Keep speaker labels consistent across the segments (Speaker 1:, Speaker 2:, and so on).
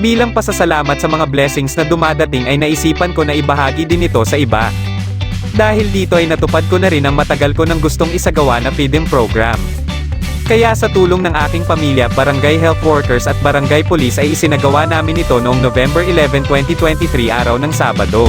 Speaker 1: Bilang pasasalamat sa mga blessings na dumadating ay naisipan ko na ibahagi din ito sa iba. Dahil dito ay natupad ko na rin ang matagal ko nang gustong isagawa na feeding program. Kaya sa tulong ng aking pamilya, barangay health workers at barangay police ay isinagawa namin ito noong November 11, 2023 araw ng Sabado.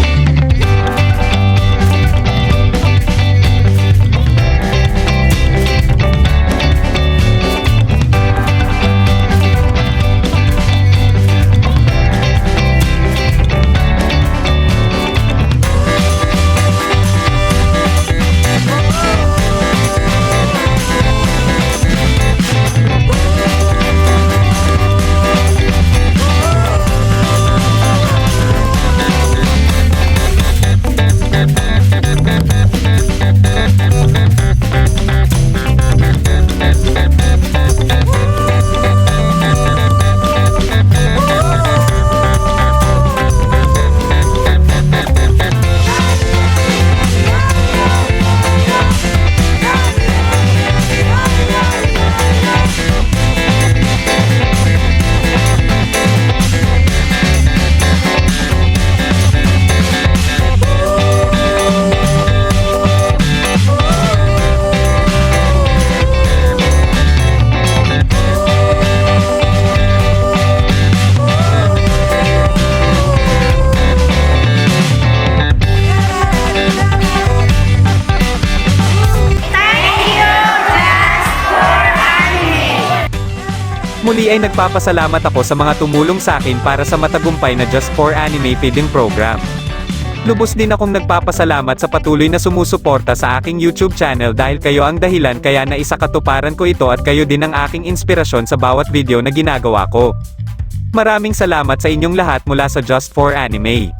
Speaker 1: Muli ay nagpapasalamat ako sa mga tumulong sa akin para sa matagumpay na Just for Anime feeding program. Lubos din akong nagpapasalamat sa patuloy na sumusuporta sa aking YouTube channel dahil kayo ang dahilan kaya naisakatuparan ko ito at kayo din ang aking inspirasyon sa bawat video na ginagawa ko. Maraming salamat sa inyong lahat mula sa Just for Anime.